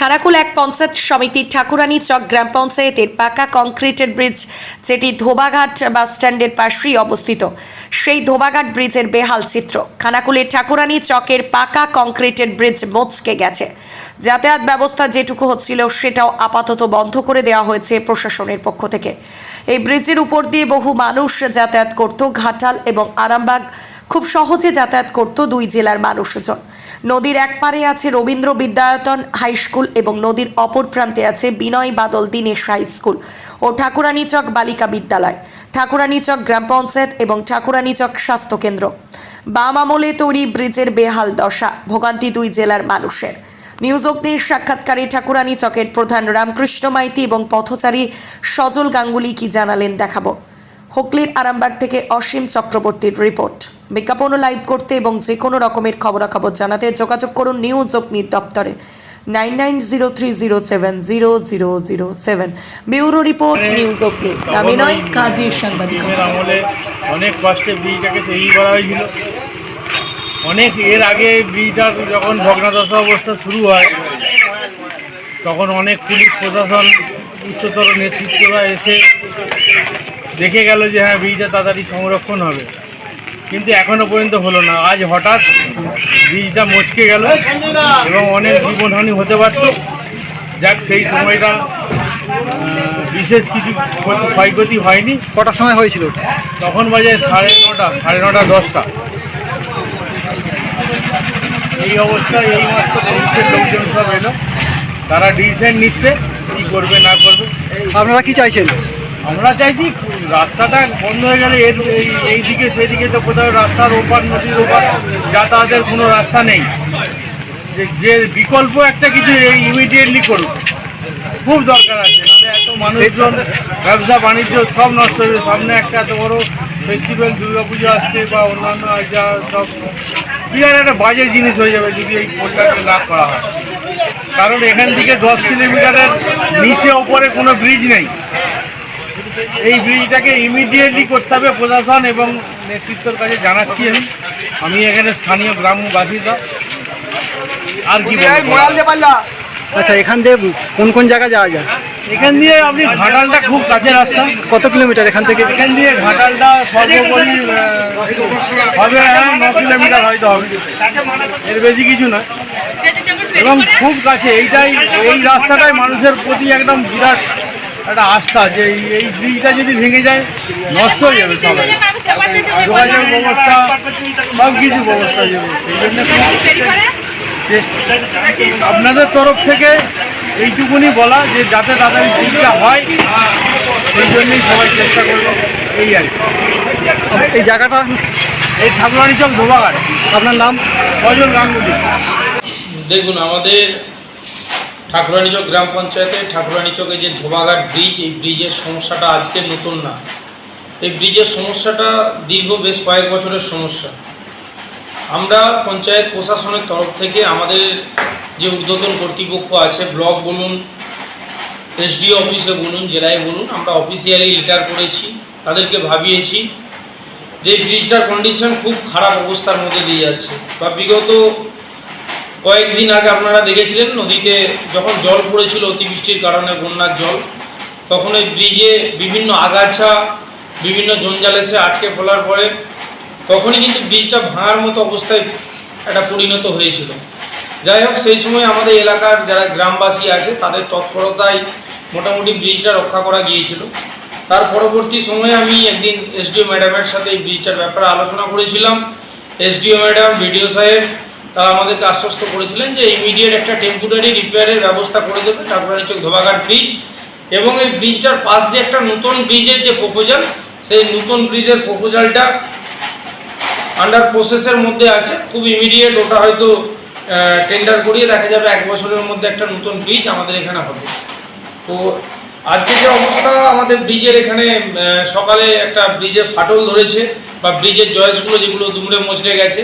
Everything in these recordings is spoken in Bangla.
খানাকুল এক পঞ্চায়েত সমিতির ঠাকুরানী চক গ্রাম পঞ্চায়েতের পাকা কংক্রিটের ব্রিজ, যেটি ধোবাঘাট বাস স্ট্যান্ডের পাশেই অবস্থিত। সেই ধোবাঘাট ব্রিজের বেহাল চিত্র। খানাকুলের ঠাকুরানী চকের পাকা কংক্রিটের ব্রিজ মচকে গেছে। যাতায়াত ব্যবস্থা যেটুকু হচ্ছিল, সেটাও আপাতত বন্ধ করে দেওয়া হয়েছে প্রশাসনের পক্ষ থেকে। এই ব্রিজের উপর দিয়ে বহু মানুষ যাতায়াত করত, ঘাটাল এবং আরামবাগ। খুব সহজে যাতায়াত করত দুই জেলার মানুষজন। নদীর এক পারে আছে রবীন্দ্র বিদ্যায়তন হাই স্কুল এবং নদীর অপর প্রান্তে আছে বিনয় বাদল দীনেশ হাই স্কুল ও ঠাকুরানীচক বালিকা বিদ্যালয়। ঠাকুরানীচক গ্রাম পঞ্চায়েত এবং ঠাকুরানীচক স্বাস্থ্যকেন্দ্র। বাম আমলে তৈরি ব্রিজের বেহাল দশা, ভোগান্তি দুই জেলার মানুষের। নিউজ অগ্নির সাক্ষাৎকারে ঠাকুরানী চকের প্রধান রামকৃষ্ণ মাইতি এবং পথচারী সজল গাঙ্গুলি কি জানালেন দেখাবো। হুগলির আরামবাগ থেকে অসীম চক্রবর্তীর রিপোর্ট। বিজ্ঞাপন লাইভ করতে এবং যে কোনো রকমের খবরাখবর জানাতে যোগাযোগ করুন নিউজ অগ্নির দপ্তরে। Nine nine zero three zero seven zero zero zero seven. Bureau report, news Agni. নয় এর আগে যখন অবস্থা শুরু হয়, তখন অনেক পুলিশ প্রশাসন উচ্চতর নেতৃত্বরা এসে দেখে গেল যে হ্যাঁ বীজটা তাড়াতাড়ি সংরক্ষণ হবে। কিন্তু এখনও পর্যন্ত হলো না। আজ হঠাৎ বীজটা মচকে গেল এবং অনেক জীবনহানি হতে পারত। যাক সেই সময়টা বিশেষ কিছু ক্ষতি- ক্ষয়ক্ষতি হয়নি। কটার সময় হয়েছিল? তখন বাজে সাড়ে নটা সাড়ে নটা দশটা। এই অবস্থায় এই মাত্র পুলিশের লোকজন সব এলো। তারা ডিসিশন নিচ্ছে কী করবে না করবে। আপনারা কি চাইছেন? আমরা চাইছি রাস্তাটা বন্ধ হয়ে গেলে এর এই দিকে সেদিকে তো কোথাও রাস্তার ওপার, নদীর ওপার যাতায়াতের কোনো রাস্তা নেই। যে বিকল্প একটা কিছু ইমিডিয়েটলি করুক। খুব দরকার আছে। নাহলে এত মানুষজন, ব্যবসা, বাণিজ্য সব নষ্ট যাবে। সামনে একটা এত বড় ফেস্টিভ্যাল দুর্গাপুজো আসছে বা অন্যান্য যা সব বিরাট একটা বাজে জিনিস হয়ে যাবে যদি এই পোলটাকে লাভ করা হয়? কারণ এখান থেকে দশ কিলোমিটারের নিচে ওপরে কোনো ব্রিজ নেই। এই ব্রিজটাকে ইমিডিয়েটলি করতে হবে প্রশাসন এবং নেতৃত্বের কাছে জানাচ্ছি আমি। আমি এখানে স্থানীয় গ্রাম বাসিন্দা আর কি আচ্ছা এখান দিয়ে কোন কোন জায়গা যাওয়া যায়? এখান দিয়ে আপনি ঘাটালটা খুব কাছে রাস্তা। কত কিলোমিটার এখান থেকে? এখান দিয়ে ঘাটালটা সর্বোপরি হবে হ্যাঁ ন কিলোমিটার হয়তো হবে। এর বেশি কিছু না এবং খুব কাছে এইটাই এই রাস্তাটাই মানুষের প্রতি একদম বিরাট একটা আস্থা যে এই- এই ব্রিজটা যদি ভেঙে যায় নষ্ট হয়ে যাবে সবাই। যোগাযোগ ব্যবস্থা সব কিছু ব্যবস্থা যাবে সেই জন্য আপনাদের তরফ থেকে এইটুকুনি বলা যে যাতে তাড়াতাড়ি ব্রিজটা হয় সেই জন্যই সবাই চেষ্টা করবে। এই আর কি। এই জায়গাটা এই ঠাকুরানী চক ধোবাঘাট। আপনার নাম? ফজল গাঙ্গুলি। দেখুন আমাদের ঠাকুরানীচক গ্রাম পঞ্চায়েতে, ঠাকুরানীচকে যে ধোবাঘাট ব্রিজ এই ব্রিজের সমস্যাটা আজকে নতুন না। এই ব্রিজের সমস্যাটা দীর্ঘ বেশ কয়েক বছরের সমস্যা। আমরা পঞ্চায়েত প্রশাসনের তরফ থেকে আমাদের যে ঊর্ধ্বতন কর্তৃপক্ষ আছে, ব্লক বলুন এসডিও অফিসে বলুন, জেলায় বলুন, আমরা অফিসিয়ালি লেটার করেছি, তাদেরকে ভাবিয়েছি যে ব্রিজটার কন্ডিশন খুব খারাপ অবস্থার মধ্যে দিয়ে যাচ্ছে। বা বিগত কয়েকদিন আগে আপনারা দেখেছিলেন নদীতে যখন জল পড়েছিল, অতিবৃষ্টির কারণে বন্যার জল, তখন এই ব্রিজে বিভিন্ন আগাছা, বিভিন্ন জঞ্জাল এসে আটকে ফেলার পরে তখনই কিন্তু ব্রিজটা ভাঙার মতো অবস্থায় একটা পরিণত হয়েছিল। যাই হোক, সেই সময় আমাদের এলাকার যারা গ্রামবাসী আছে, তাদের তৎপরতায় মোটামুটি ব্রিজটা রক্ষা করা গিয়েছিল। তার পরবর্তী সময়ে আমি একদিন এসডিও ম্যাডামের সাথে এই ব্রিজটার ব্যাপারে আলোচনা করেছিলাম। এসডিও ম্যাডাম বিডিও সাহেব তারা আমাদেরকে আশ্বস্ত করেছিলেন যে ইমিডিয়েট একটা টেম্পোরারি রিপেয়ারের ব্যবস্থা করে দেবে ঠাকুরানী চোখ ধোবাঘাট ব্রিজ এবং এই ব্রিজটার পাশ দিয়ে একটা নতুন ব্রিজের যে প্রপোজাল সেই নতুন ব্রিজের প্রপোজালটা আন্ডার প্রসেসের মধ্যে আছে। খুব ইমিডিয়েট ওটা হয়তো টেন্ডার করিয়ে দেখা যাবে এক বছরের মধ্যে একটা নতুন ব্রিজ আমাদের এখানে হবে। তো আজকে যে অবস্থা, আমাদের ব্রিজের এখানে সকালে একটা ব্রিজের ফাটল ধরেছে বা ব্রিজের জয়েসগুলো যেগুলো দুমড়ে মুচড়ে গেছে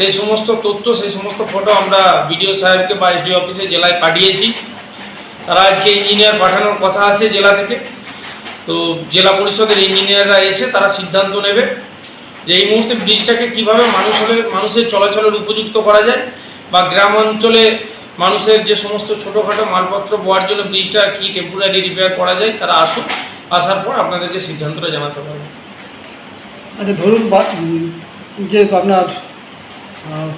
সেই সমস্ত তথ্য, সেই সমস্ত ফটো আমরা বিডিও সাহেবকে বা এসডি অফিসে জেলায় পাঠিয়েছি। তারা আজকে ইঞ্জিনিয়ার পাঠানোর কথা আছে জেলা থেকে। তো জেলা পরিষদের ইঞ্জিনিয়াররা এসে তারা সিদ্ধান্ত নেবে যে এই মুহূর্তে ব্রিজটাকে কীভাবে মানুষ হলে, মানুষের চলাচলের উপযুক্ত করা যায় বা গ্রাম অঞ্চলে মানুষের যে সমস্ত ছোটোখাটো মালপত্র বওয়ার জন্য ব্রিজটা কি টেম্পোরারি রিপেয়ার করা যায়, তারা আসুক, আসার পর আপনাদেরকে সিদ্ধান্তটা জানাতে পারব। আচ্ছা ধরুন যে আপনার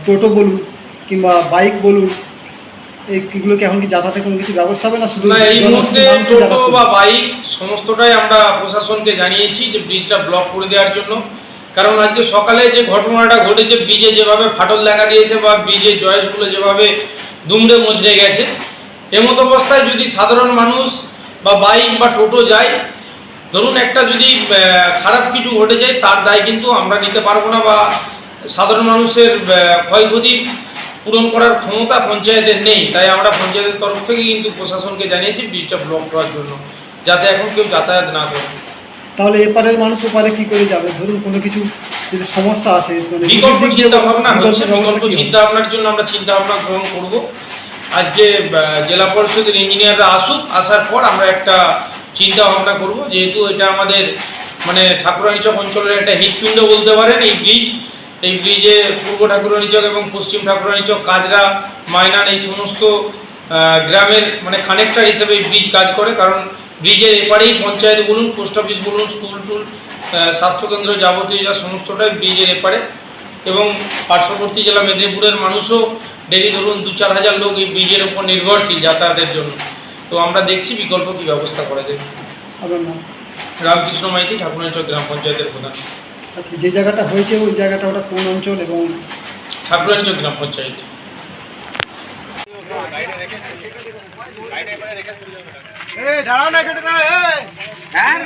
টোটো বলুন কিংবা বাইক বলুন এইগুলোকে এখন কি যাতায়াতের কোনো কিছু ব্যবস্থা হবে না শুধু না এই মুহূর্তে টোটো যাতায়াত? বা বাইক সমস্তটাই আমরা প্রশাসনকে জানিয়েছি যে ব্রিজটা ব্লক করে দেওয়ার জন্য কারণ আজকে সকালে যে ঘটনাটা ঘটেছে ব্রিজে যেভাবে ফাটল দেখা দিয়েছে বা ব্রিজের জয়েসগুলো যেভাবে দুমড়ে মুচড়ে গেছে এমত অবস্থায় যদি সাধারণ মানুষ বা বাইক বা টোটো যায় ধরুন একটা যদি খারাপ কিছু ঘটে যায় তার দায় কিন্তু আমরা নিতে পারব না বা সাধারণ মানুষের ক্ষয়ক্ষতি পূরণ করার ক্ষমতা পঞ্চায়েতের নেই। তাই আমরা পঞ্চায়েতের তরফ থেকে কিন্তু প্রশাসনকে জানিয়েছি ব্রিজটা ব্লক করার জন্য যাতে এখন কেউ যাতায়াত না করে। তাহলে এপারের মানুষ ওপারে কি করে যাবে? ধরুন কোনো কিছু যদি সমস্যা আসে মানে বিকল্প চিন্তা ভাবনা হচ্ছে বিকল্প চিন্তা ভাবনার জন্য আমরা চিন্তা ভাবনা গ্রহণ করব। আজকে জেলা পরিষদের ইঞ্জিনিয়াররা আসুক আসার পর আমরা একটা চিন্তা ভাবনা করব। যেহেতু এটা আমাদের মানে ঠাকুরানীচক অঞ্চলের একটা হৃৎপিণ্ড বলতে পারেন এই ব্রিজ এই ব্রিজে পূর্ব ঠাকুরানীচক এবং পশ্চিম ঠাকুরানীচক কাজরা মাইনান এই সমস্ত গ্রামের মানে কানেক্টর হিসেবে এই ব্রিজ কাজ করে। কারণ ব্রিজের এপারেই পঞ্চায়েত বলুন পোস্ট অফিস বলুন স্কুল টুল স্বাস্থ্যকেন্দ্র যাবতীয় যা সমস্তটাই ব্রিজের এপারে। এবং পার্শ্ববর্তী জেলা মেদিনীপুরের মানুষও ডেলি ধরুন দু চার হাজার লোক এই ব্রিজের উপর নির্ভরশীল যাতায়াতের জন্য। তো আমরা দেখছি বিকল্প কী ব্যবস্থা করা যায় রামকৃষ্ণ মাইতি ঠাকুরানীচক গ্রাম পঞ্চায়েতের প্রধান। আচ্ছা যে জায়গাটা হয়েছে ওই জায়গাটা ওটা কোন অঞ্চল এবং ঠাকুরাঞ্চ গ্রাম পঞ্চায়েত। দাঁড়াও না কেটে দাঁড়াও হ্যাঁ